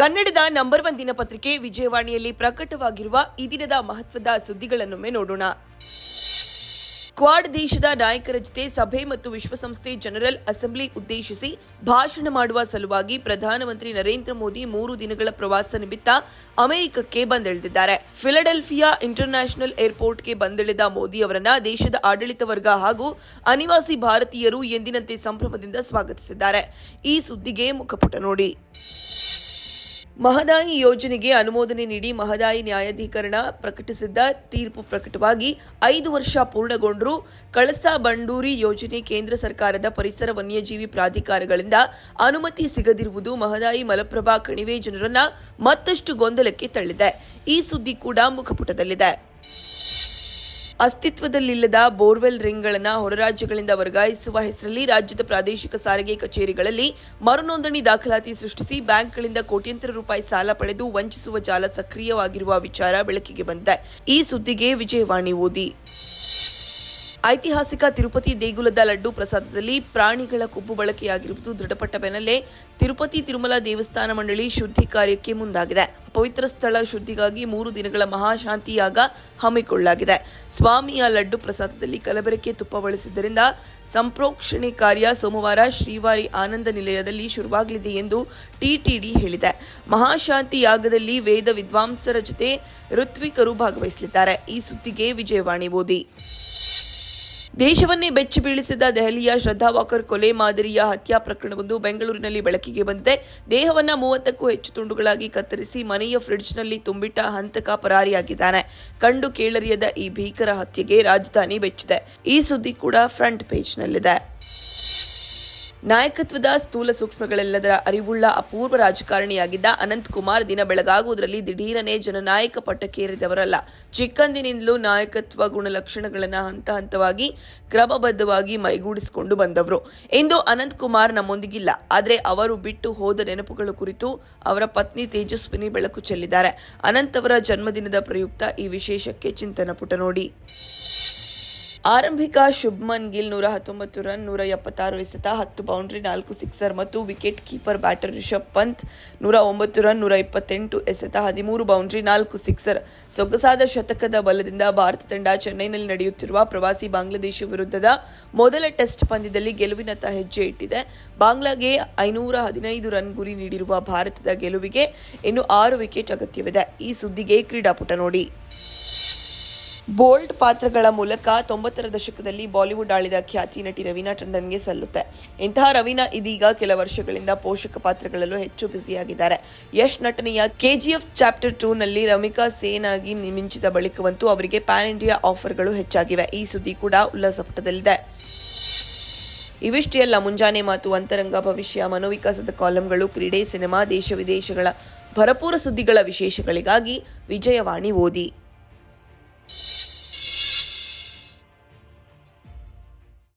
ಕನ್ನಡದ number one ದಿನಪತ್ರಿಕೆ ವಿಜಯವಾಣಿಯಲ್ಲಿ ಪ್ರಕಟವಾಗಿರುವ ಈ ದಿನದ ಮಹತ್ವದ ಸುದ್ದಿಗಳನ್ನೊಮ್ಮೆ ನೋಡೋಣ. ಕ್ವಾಡ್ ದೇಶದ ನಾಯಕರ ಜೊತೆ ಸಭೆ ಮತ್ತು ವಿಶ್ವಸಂಸ್ಥೆ ಜನರಲ್ ಅಸೆಂಬ್ಲಿ ಉದ್ದೇಶಿಸಿ ಭಾಷಣ ಮಾಡುವ ಸಲುವಾಗಿ ಪ್ರಧಾನಮಂತ್ರಿ ನರೇಂದ್ರ ಮೋದಿ ಮೂರು ದಿನಗಳ ಪ್ರವಾಸ ನಿಮಿತ್ತ ಅಮೆರಿಕಕ್ಕೆ ಬಂದಿಳಿದಿದ್ದಾರೆ. ಫಿಲಡೆಲ್ಫಿಯಾ ಇಂಟರ್ನ್ಯಾಷನಲ್ ಏರ್ಪೋರ್ಟ್ಗೆ ಬಂದಿಳಿದ ಮೋದಿ ಅವರನ್ನ ದೇಶದ ಆಡಳಿತ ವರ್ಗ ಹಾಗೂ ಅನಿವಾಸಿ ಭಾರತೀಯರು ಎಂದಿನಂತೆ ಸಂಭ್ರಮದಿಂದ ಸ್ವಾಗತಿಸಿದ್ದಾರೆ. ಈ ಸುದ್ದಿಗೆ ಮುಖಪುಟ ನೋಡಿ. ಮಹದಾಯಿ ಯೋಜನೆಗೆ ಅನುಮೋದನೆ ನೀಡಿ ಮಹದಾಯಿ ನ್ಯಾಯಾಧೀಕರಣ ಪ್ರಕಟಿಸಿದ್ದ ತೀರ್ಪು ಪ್ರಕಟವಾಗಿ ಐದು ವರ್ಷ ಪೂರ್ಣಗೊಂಡರೂ ಕಳಸಾ ಬಂಡೂರಿ ಯೋಜನೆ ಕೇಂದ್ರ ಸರ್ಕಾರದ ಪರಿಸರ ವನ್ಯಜೀವಿ ಪ್ರಾಧಿಕಾರಗಳಿಂದ ಅನುಮತಿ ಸಿಗದಿರುವುದು ಮಹದಾಯಿ ಮಲಪ್ರಭಾ ಕಣಿವೆ ಜನರನ್ನ ಮತ್ತಷ್ಟು ಗೊಂದಲಕ್ಕೆ ತಳ್ಳಿದೆ. ಈ ಸುದ್ದಿ ಕೂಡ ಮುಖಪುಟದಲ್ಲಿದೆ. ಅಸ್ತಿತ್ವದಲ್ಲಿಲ್ಲದ ಬೋರ್ವೆಲ್ ರಿಂಗ್ಗಳನ್ನು ಹೊರರಾಜ್ಯಗಳಿಂದ ವರ್ಗಾಯಿಸುವ ಹೆಸರಲ್ಲಿ ರಾಜ್ಯದ ಪ್ರಾದೇಶಿಕ ಸಾರಿಗೆ ಕಚೇರಿಗಳಲ್ಲಿ ಮರುನೋಂದಣಿ ದಾಖಲಾತಿ ಸೃಷ್ಟಿಸಿ ಬ್ಯಾಂಕ್ಗಳಿಂದ ಕೋಟ್ಯಂತರ ರೂಪಾಯಿ ಸಾಲ ಪಡೆದು ವಂಚಿಸುವ ಜಾಲ ಸಕ್ರಿಯವಾಗಿರುವ ವಿಚಾರ ಬೆಳಕಿಗೆ ಬಂದಿದೆ. ಈ ಸುದ್ದಿಗೆ ವಿಜಯವಾಣಿ ಓದಿ. ಐತಿಹಾಸಿಕ ತಿರುಪತಿ ದೇಗುಲದ ಲಡ್ಡು ಪ್ರಸಾದದಲ್ಲಿ ಪ್ರಾಣಿಗಳ ಕೊಬ್ಬು ಬಳಕೆಯಾಗಿರುವುದು ದೃಢಪಟ್ಟ ಬೆನ್ನಲ್ಲೇ ತಿರುಪತಿ ತಿರುಮಲ ದೇವಸ್ಥಾನ ಮಂಡಳಿ ಶುದ್ಧಿ ಕಾರ್ಯಕ್ಕೆ ಮುಂದಾಗಿದೆ. ಪವಿತ್ರ ಸ್ಥಳ ಶುದ್ಧಿಗಾಗಿ ಮೂರು ದಿನಗಳ ಮಹಾಶಾಂತಿಯಾಗ ಹಮ್ಮಿಕೊಳ್ಳಲಾಗಿದೆ. ಸ್ವಾಮಿಯ ಲಡ್ಡು ಪ್ರಸಾದದಲ್ಲಿ ಕಲಬೆರಕೆ ತುಪ್ಪ ಬಳಸಿದ್ದರಿಂದ ಸಂಪ್ರೋಕ್ಷಣೆ ಕಾರ್ಯ ಸೋಮವಾರ ಶ್ರೀವಾರಿ ಆನಂದ ನಿಲಯದಲ್ಲಿ ಶುರುವಾಗಲಿದೆ ಎಂದು ಟಿಟಿಡಿ ಹೇಳಿದೆ. ಮಹಾಶಾಂತಿ ಯಾಗದಲ್ಲಿ ವೇದ ವಿದ್ವಾಂಸರ ಜೊತೆ ಋತ್ವಿಕರು ಭಾಗವಹಿಸಲಿದ್ದಾರೆ. ಈ ಸುದ್ದಿಗೆ ವಿಜಯವಾಣಿ ಓದಿ ದೇಶವನ್ನೇ ಬೆಚ್ಚಿ ಬೀಳಿಸಿದ ದೆಹಲಿಯ ಶ್ರದ್ಧಾ ವಾಕರ್ ಕೊಲೆ ಮಾದರಿಯ ಹತ್ಯಾ ಪ್ರಕರಣವೊಂದು ಬೆಂಗಳೂರಿನಲ್ಲಿ ಬೆಳಕಿಗೆ ಬಂದಿದೆ. ದೇಹವನ್ನ ಮೂವತ್ತಕ್ಕೂ ಹೆಚ್ಚು ತುಂಡುಗಳಾಗಿ ಕತ್ತರಿಸಿ ಮನೆಯ ಫ್ರಿಡ್ಜ್ನಲ್ಲಿ ತುಂಬಿಟ್ಟ ಹಂತಕ ಪರಾರಿಯಾಗಿದ್ದಾನೆ. ಕಂಡು ಕೇಳರಿಯದ ಈ ಭೀಕರ ಹತ್ಯೆಗೆ ರಾಜಧಾನಿ ಬೆಚ್ಚಿದೆ. ಈ ಸುದ್ದಿ ಕೂಡ ಫ್ರಂಟ್ ಪೇಜ್ನಲ್ಲಿದೆ. ನಾಯಕತ್ವದ ಸ್ಥೂಲ ಸೂಕ್ಷ್ಮಗಳೆಲ್ಲದರ ಅರಿವುಳ್ಳ ಅಪೂರ್ವ ರಾಜಕಾರಣಿಯಾಗಿದ್ದ ಅನಂತಕುಮಾರ್ ದಿನ ಬೆಳಗಾಗುವುದರಲ್ಲಿ ದಿಢೀರನೆ ಜನನಾಯಕ ಪಟ್ಟಕ್ಕೇರಿದವರಲ್ಲ. ಚಿಕ್ಕಂದಿನಿಂದಲೂ ನಾಯಕತ್ವ ಗುಣಲಕ್ಷಣಗಳನ್ನು ಹಂತ ಹಂತವಾಗಿ ಕ್ರಮಬದ್ಧವಾಗಿ ಮೈಗೂಡಿಸಿಕೊಂಡು ಬಂದವರು. ಇಂದು ಅನಂತ್ ಕುಮಾರ್ ನಮ್ಮೊಂದಿಗಿಲ್ಲ. ಆದರೆ ಅವರು ಬಿಟ್ಟು ಹೋದ ನೆನಪುಗಳ ಕುರಿತು ಅವರ ಪತ್ನಿ ತೇಜಸ್ವಿನಿ ಬೆಳಕು ಚೆಲ್ಲಿದ್ದಾರೆ. ಅನಂತ್ ಅವರ ಜನ್ಮದಿನದ ಪ್ರಯುಕ್ತ ಈ ವಿಶೇಷಕ್ಕೆ ಚಿಂತನ ಪುಟ ನೋಡಿ. ಆರಂಭಿಕ ಶುಭ್ಮನ್ ಗಿಲ್ ನೂರ ಹತ್ತೊಂಬತ್ತು ರನ್, ನೂರ ಎಪ್ಪತ್ತಾರು ಎಸೆತ, ಹತ್ತು ಬೌಂಡ್ರಿ, ನಾಲ್ಕು ಸಿಕ್ಸರ್ ಮತ್ತು wicket keeper batter Rishabh Pant ನೂರ ಒಂಬತ್ತು ರನ್, ನೂರ ಇಪ್ಪತ್ತೆಂಟು ಎಸೆತ, ಹದಿಮೂರು ಬೌಂಡ್ರಿ, ನಾಲ್ಕು ಸಿಕ್ಸರ್. ಸೊಗಸಾದ ಶತಕದ ಬಲದಿಂದ ಭಾರತ ತಂಡ ಚೆನ್ನೈನಲ್ಲಿ ನಡೆಯುತ್ತಿರುವ ಪ್ರವಾಸಿ ಬಾಂಗ್ಲಾದೇಶ ವಿರುದ್ಧದ ಮೊದಲ ಟೆಸ್ಟ್ ಪಂದ್ಯದಲ್ಲಿ ಗೆಲುವಿನತ್ತ ಹೆಜ್ಜೆ ಇಟ್ಟಿದೆ. ಬಾಂಗ್ಲಾಗೆ ಐನೂರ ಹದಿನೈದು ರನ್ ಗುರಿ ನೀಡಿರುವ ಭಾರತದ ಗೆಲುವಿಗೆ ಇನ್ನು ಆರು ವಿಕೆಟ್ ಅಗತ್ಯವಿದೆ. ಈ ಸುದ್ದಿಗೆ ಕ್ರೀಡಾಪುಟ ನೋಡಿ. ಬೋಲ್ಡ್ ಪಾತ್ರಗಳ ಮೂಲಕ ತೊಂಬತ್ತರ ದಶಕದಲ್ಲಿ ಬಾಲಿವುಡ್ ಆಳಿದ ಖ್ಯಾತಿ ನಟಿ ರವೀನಾ ಟಂಡನ್ಗೆ ಸಲ್ಲುತ್ತೆ. ಇಂತಹ ರವೀನಾ ಇದೀಗ ಕೆಲ ವರ್ಷಗಳಿಂದ ಪೋಷಕ ಪಾತ್ರಗಳಲ್ಲೂ ಹೆಚ್ಚು ಬ್ಯುಸಿಯಾಗಿದ್ದಾರೆ. ಯಶ್ ನಟನೆಯ ಕೆಜಿಎಫ್ ಚಾಪ್ಟರ್ ಟೂ ನಲ್ಲಿ ರಮಿಕಾ ಸೇನ್ ಆಗಿ ಮಿಂಚಿದ ಬಳಿಕವಂತೂ ಅವರಿಗೆ ಪ್ಯಾನ್ ಇಂಡಿಯಾ ಆಫರ್ಗಳು ಹೆಚ್ಚಾಗಿವೆ. ಈ ಸುದ್ದಿ ಕೂಡ ಉಲ್ಲಾಸಪುಟದಲ್ಲಿದೆ. ಇವಿಷ್ಟೇ ಅಲ್ಲ ಮುಂಜಾನೆ ಮಾತು, ಅಂತರಂಗ, ಭವಿಷ್ಯ, ಮನೋವಿಕಾಸದ ಕಾಲಂಗಳು, ಕ್ರೀಡೆ, ಸಿನಿಮಾ, ದೇಶ ವಿದೇಶಗಳ ಭರಪೂರ ಸುದ್ದಿಗಳ ವಿಶೇಷಗಳಿಗಾಗಿ ವಿಜಯವಾಣಿ ಓದಿ. you